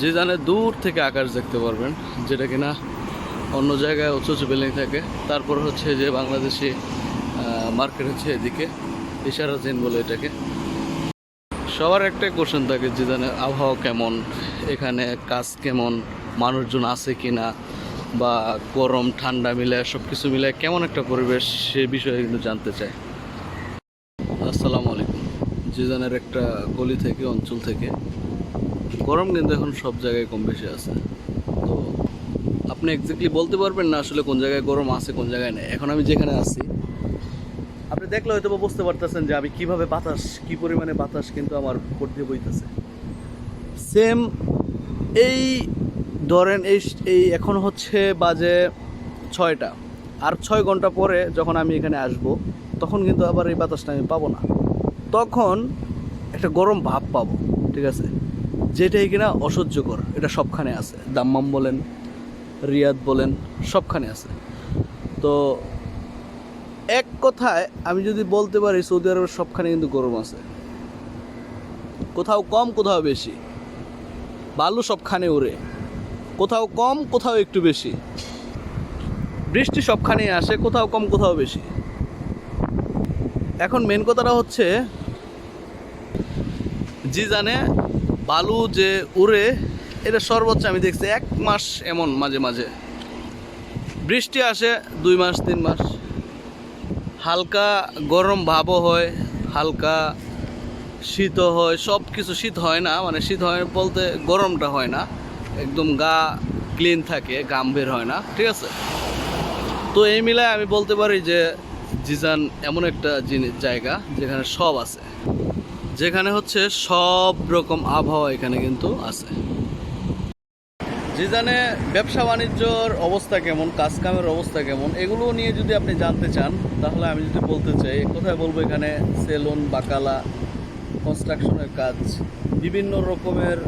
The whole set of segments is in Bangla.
যে জানে দূর থেকে আকাশ দেখতে পারবেন, যেটা কিনা অন্য জায়গায় উঁচু উঁচু বিল্ডিং থাকে। তারপর হচ্ছে যে বাংলাদেশি মার্কেট হচ্ছে এদিকে, ইশারা বলে এটাকে। সবার একটাই কোশ্চেন থাকে যে জানে আবহাওয়া কেমন, এখানে কাজ কেমন, মানুষজন আছে কি না বা গরম, ঠান্ডা মিলে সব কিছু মিলে কেমন একটা পরিবেশ, সে বিষয়ে কিন্তু জানতে চায় আসসালামু আলাইকুম। জিজানের একটা গলি থেকে, অঞ্চল থেকে গরম কিন্তু এখন সব জায়গায় কম বেশি আছে। তো আপনি এক্স্যাক্টলি বলতে পারবেন না আসলে কোন জায়গায় গরম আছে, কোন জায়গায় নেই। এখন আমি যেখানে আছি, আপনি দেখলে হয়তো বুঝতে পারতেছেন যে আমি কীভাবে বাতাস, কি পরিমাণে বাতাস কিন্তু আমার উপর দিয়ে বইতেছে। সেম এই ধরেন এই এই এখন হচ্ছে বাজে ছয়টা। আর ছয় ঘণ্টা পরে যখন আমি এখানে আসব, তখন কিন্তু আবার এই বাতাসটা আমি পাবো না। তখন একটা গরম ভাব পাবো, ঠিক আছে? যেটাই কিনা অসহ্যকর, এটা সবখানে আছে। দাম্মাম বলেন, রিয়াদ বলেন, সবখানে আছে। তো এক কথায় আমি যদি বলতে পারি, সৌদি আরবের সবখানে কিন্তু গরম আছে। কোথাও কম, কোথাও বেশি। বালু সবখানে উড়ে। কোথাও কম, কোথাও একটু বেশি। বৃষ্টি সবখানেই আসে, কোথাও কম, কোথাও বেশি। এখন মেন কথাটা হচ্ছে, জি জানে বালু যে উড়ে, এটা সর্বোচ্চ আমি দেখছি এক মাস এমন মাঝে মাঝে। বৃষ্টি আসে দুই মাস, তিন মাস। হালকা গরম ভাবও হয়, হালকা শীতও হয় সব কিছু শীত হয় না মানে শীত হয় বলতে গরমটা হয় না। একদম গা ক্লিন থাকে গাম বের হয় না, ঠিক আছে? তো এই মিলায় আমি বলতে পারি যে জিজান এমন একটা জিনিস, জায়গা যেখানে সব আছে। যেখানে হচ্ছে সব রকম আবহাওয়া এখানে কিন্তু আছে। জিজানে ব্যবসা বাণিজ্যর অবস্থা কেমন? কাজ কামের অবস্থা কেমন? এগুলো নিয়ে যদি আপনি জানতে চান, তাহলে আমি যদি বলতে চাই, কোথায় বলব এখানে? সেলুন, বাকালা কনস্ট্রাকশনের কাজ, বিভিন্ন রকমের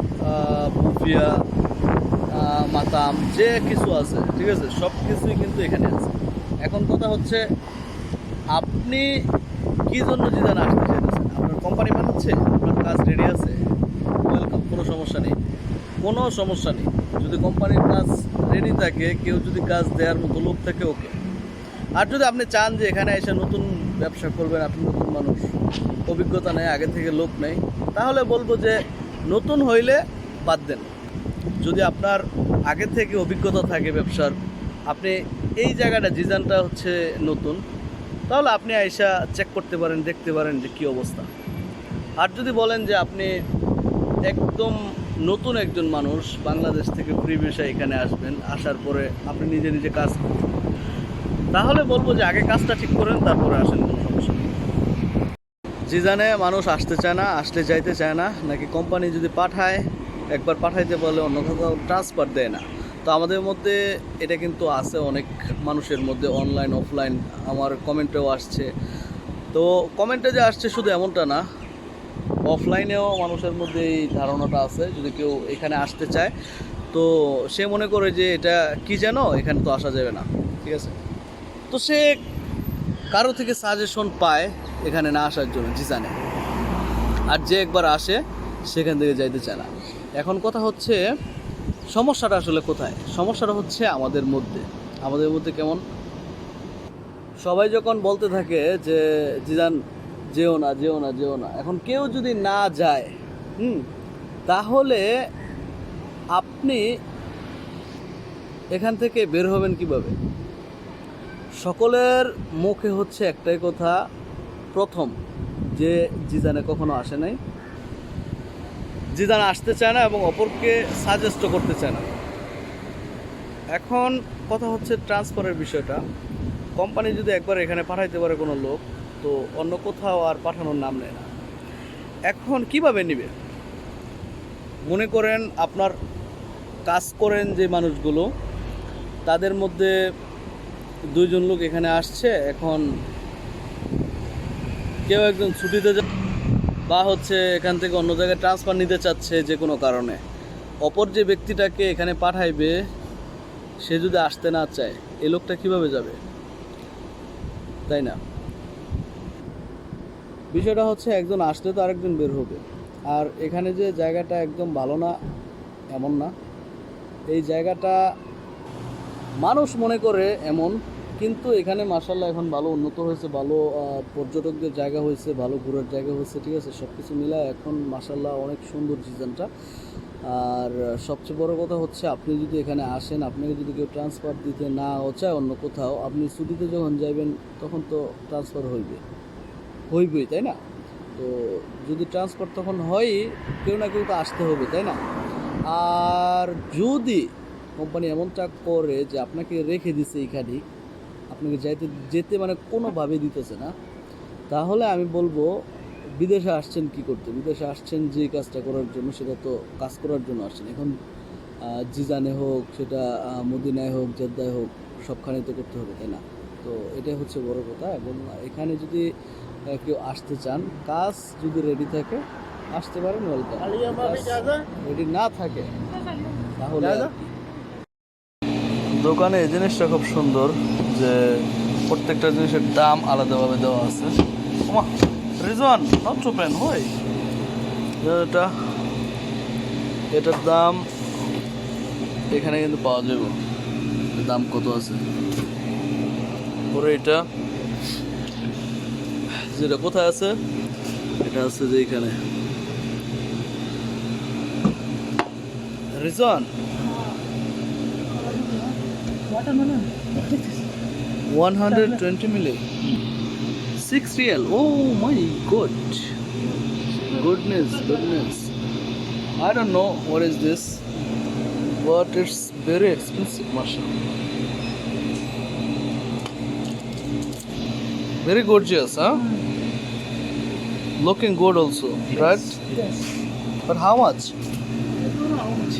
বুফিয়া মাতাম, যে কিছু আছে, ঠিক আছে? সব কিছুই কিন্তু এখানে আছে। এখন কথা হচ্ছে, আপনি কি জন্য জিদান আসতে চাইতেছেন? আপনার কোম্পানি বানাচ্ছে আপনার কাজ রেডি আছে? ওয়েলকাম কোনো সমস্যা নেই। কোনো সমস্যা নেই। যদি কোম্পানির কাজ রেডি থাকে, কেউ যদি কাজ দেওয়ার মতো লোক থাকে ওকে আর যদি আপনি চান যে এখানে এসে নতুন ব্যবসা করবেন, আপনি নতুন মানুষ, অভিজ্ঞতা নেই, আগে থেকে লোক নেই, তাহলে বলব যে নতুন হইলে বাদ দেন। যদি আপনার আগে থেকে অভিজ্ঞতা থাকে ব্যবসার, আপনি এই জায়গাটা, জিজানটা হচ্ছে নতুন, তাহলে আপনি আইসা চেক করতে পারেন, দেখতে পারেন যে কী অবস্থা। আর যদি বলেন যে আপনি একদম নতুন একজন মানুষ বাংলাদেশ থেকে ভিসায় এখানে আসবেন, আসার পরে আপনি নিজে নিজে কাজ করবেন তাহলে বলব যে আগে কাজটা ঠিক করেন, তারপরে আসেন, কোনো সমস্যা নেই। মানুষ আসতে চায় না, আসতে যাইতে চায় না, নাকি কোম্পানি যদি পাঠায়, একবার পাঠাইতে বলে অন্য কোথাও ট্রান্সফার দেয় না। তো আমাদের মধ্যে এটা কিন্তু আছে, অনেক মানুষের মধ্যে অনলাইন অফলাইন আমার কমেন্টেও আসছে। তো কমেন্টে যে আসছে শুধু এমনটা না অফলাইনেও মানুষের মধ্যে এই ধারণাটা আছে, যদি কেউ এখানে আসতে চায়। তো সে মনে করে যে এটা কি যেন, এখানে তো আসা যাবে না, ঠিক আছে? তো সে কারও থেকে সাজেশন পায় এখানে না আসার জন্য জিজানে আর যে একবার আসে, সেখান থেকে যাইতে চায় না। এখন কথা হচ্ছে, সমস্যাটা আসলে কোথায়? সমস্যাটা হচ্ছে আমাদের মধ্যে। আমাদের মধ্যে কেমন? সবাই যখন বলতে থাকে যে, জিজান যেও না যেও না যেও না। এখন কেউ যদি না যায়, হুম, তাহলে আপনি এখান থেকে বের হবেন কীভাবে? সকলের মুখে হচ্ছে একটাই কথা, প্রথম, যে জিজানে কখনো আসে নাই। জিদান আসতে চায় না এবং অপরকে সাজেস্টও করতে চায় না। এখন কথা হচ্ছে ট্রান্সফারের বিষয়টা। কোম্পানি যদি একবার এখানে পাঠাইতে পারে কোনো লোক তো অন্য কোথাও আর পাঠানোর নাম নেয় না। এখন কীভাবে নেবে? মনে করেন আপনার কাজ করেন যে মানুষগুলো, তাদের মধ্যে দুইজন লোক এখানে আসছে, এখন কেউ একজন ছুটিতে যা বা হচ্ছে এখান থেকে অন্য জায়গায় ট্রান্সফার নিতে চাচ্ছে যে কোনো কারণে। অপর যে ব্যক্তিটাকে এখানে পাঠাইবে, সে যদি আসতে না চায়, এ লোকটা কীভাবে যাবে? তাই না? বিষয়টা হচ্ছে একজন আসলে তো আরেকজন বের হবে। আর এখানে যে জায়গাটা একদম ভালো না, এমন না। এই জায়গাটা মানুষ মনে করে এমন, কিন্তু এখানে মার্শাল্লাহ এখন ভালো উন্নত হয়েছে, ভালো পর্যটকদের জায়গা হয়েছে, ভালো ঘোরার জায়গা হয়েছে, ঠিক আছে? সব কিছু মিলে এখন মার্শাল্লাহ অনেক সুন্দর সিজনটা আর সবচেয়ে বড় কথা হচ্ছে, আপনি যদি এখানে আসেন, আপনাকে যদি কেউ ট্রান্সফার দিতে না চায় অন্য কোথাও, আপনি ছুটিতে যখন যাবেন তখন তো ট্রান্সফার হইবে হইবেই, তাই না? তো যদি ট্রান্সফার তখন হয় কেউ না কেউ তো আসতে হবে, তাই না? আর যদি কোম্পানি এমনটা করে যে আপনাকে রেখে দিছে এইখানে, আপনাকে যাইতে, যেতে মানে কোনোভাবে দিতেছে না, তাহলে আমি বলব বিদেশে আসছেন কি করতে? বিদেশে আসছেন যে কাজটা করার জন্য, সেটা তো কাজ করার জন্য আসছেন। এখন জিজানে হোক, সেটা মদিনায় হোক, জেদ্দায় হোক সবখানে তো করতে হবে, তাই না? তো এটাই হচ্ছে বড় কথা। এবং এখানে যদি কেউ আসতে চান কাজ যদি রেডি থাকে আসতে পারেন ওয়েলকাম রেডি না থাকে তাহলে দোকানে এই জিনিসটা খুব সুন্দর যে প্রত্যেকটা জিনিসের দাম আলাদাভাবে দেওয়া আছে। ওমা রিজন নট ওপেন হই। এটা এটার দাম এখানে কিন্তু পাওয়া যাবে। দাম কত আছে? পরে এটা যেটা কোথায় আছে এটা আছে যে এখানে reason 120 milli. 6 real. Oh my god. Goodness, goodness. I don't know what is this, but it's very expensive, mashallah. Very gorgeous, huh? Looking good also, yes. right? Yes. But how much? I don't know how much.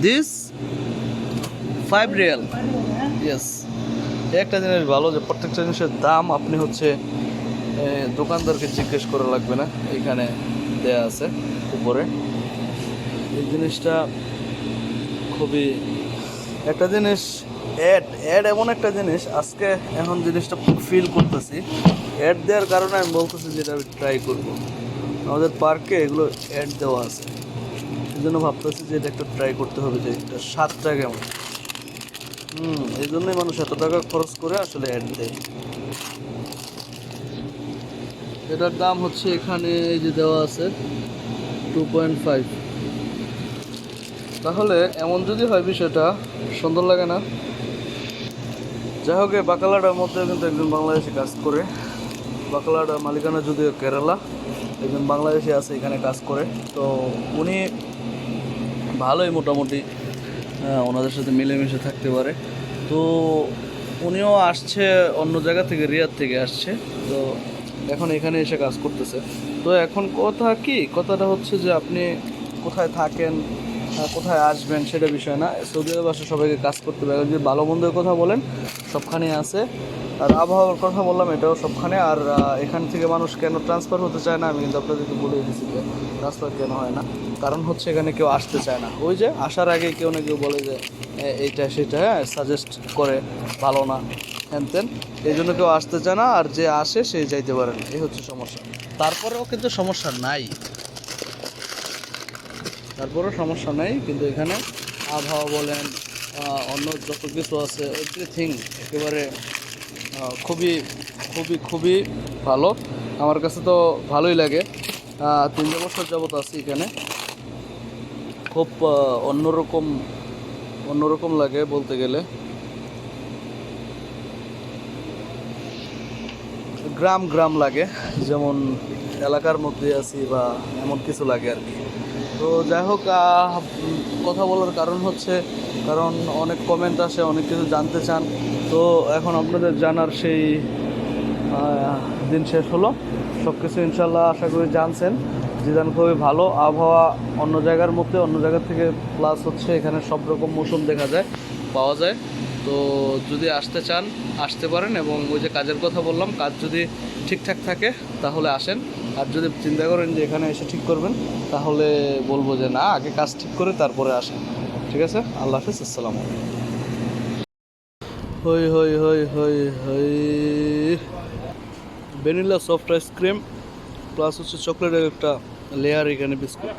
This 5 real. Yes একটা জিনিস ভালো যে প্রত্যেকটা জিনিসের দাম আপনি হচ্ছে দোকানদারকে জিজ্ঞেস করা লাগবে না এখানে দেয়া আছে উপরে এই জিনিসটা খুবই একটা জিনিস অ্যাড অ্যাড এমন একটা জিনিস, আজকে এখন জিনিসটা ফিল করতেছি। অ্যাড দেওয়ার কারণে আমি বলতেছি যে এটা আমি ট্রাই করব। আমাদের পার্কে এগুলো অ্যাড দেওয়া আছে। এই জন্য ভাবতেছি যে এটা একটা ট্রাই করতে হবে যে এটা স্বাদটা কেমন। হুম, এই জন্যই মানুষ এত টাকা খরচ করে আসলে অ্যাড দেয়। এটার দাম হচ্ছে এখানে এই যে দেওয়া আছে টু পয়েন্ট ফাইভ তাহলে এমন যদি হয় বিষয়টা, সুন্দর লাগে না? যাই হোক, এই বাকালাটার মধ্যে কিন্তু একজন বাংলাদেশি কাজ করে। বাকালাটা মালিকানা যদিও কেরালা, একজন বাংলাদেশি আছে, এখানে কাজ করে। তো উনি ভালোই মোটামুটি ওনাদের সাথে মিলেমিশে থাকতে পারে। তো উনিও আসছে, অন্য জায়গা থেকে, রিয়াদ থেকে আসছে। তো এখন এখানে এসে কাজ করতেছে। তো এখন কথা কি? কথাটা হচ্ছে যে আপনি কোথায় থাকেন? কোথায় আসবেন সেটা বিষয় না। সৌদি আরব আসে সবাইকে কাজ করতে হবে। যদি ভালো মন্দের কথা বলেন, সবখানে আছে। আর আবহাওয়ার কথা বললাম, এটাও সবখানে। আর এখান থেকে মানুষ কেন ট্রান্সফার হতে চায় না, আমি কিন্তু আপনাদেরকে বলে দিয়েছি যে ট্রান্সফার কেন হয় না। কারণ হচ্ছে এখানে কেউ আসতে চায় না। ওই যে আসার আগে কেউ না কেউ বলে যে এইটা সেটা হ্যাঁ সাজেস্ট করে, ভালো না। হ্যান তেন। এই জন্য কেউ আসতে চায় না, আর যে আসে সে যাইতে পারে না। এই হচ্ছে সমস্যা। তারপরেও কিন্তু সমস্যা নাই। তারপরেও সমস্যা নেই, কিন্তু এখানে আবহাওয়া বলেন অন্য যত কিছু আছে এভরিথিং একেবারে খুবই খুবই খুবই ভালো। আমার কাছে তো ভালোই লাগে। তিন বছর যাবত আছি এখানে। খুব অন্যরকম অন্যরকম লাগে বলতে গেলে। গ্রাম গ্রাম লাগে। যেমন এলাকার মধ্যে আছি বা এমন কিছু লাগে আর কি। তো যাই হোক কথা বলার কারণ হচ্ছে, কারণ অনেক কমেন্ট আসে, অনেক কিছু জানতে চান। তো এখন আপনাদের জানার সেই দিন শেষ হলো। সব কিছু ইনশাল্লাহ আশা করি জানছেন। জিদান খুবই ভালো। আবহাওয়া অন্য জায়গার মধ্যে, অন্য জায়গা থেকে প্লাস হচ্ছে এখানে সব রকম মৌসুম দেখা যায়, পাওয়া যায়। তো যদি আসতে চান, আসতে পারেন এবং ওই যে কাজের কথা বললাম, কাজ যদি ঠিকঠাক থাকে, তাহলে আসেন। আর যদি চিন্তা করেন যে এখানে এসে ঠিক করবেন, তাহলে বলব যে না, আগে কাজ ঠিক করে তারপরে আসেন। ঠিক আছে? আল্লাহ হাফিজ, আসসালামু হই হই হই হই হই। ভ্যানিলা সফট আইসক্রিম প্লাস হচ্ছে চকলেটের একটা লেয়ার এখানে বিস্কুট।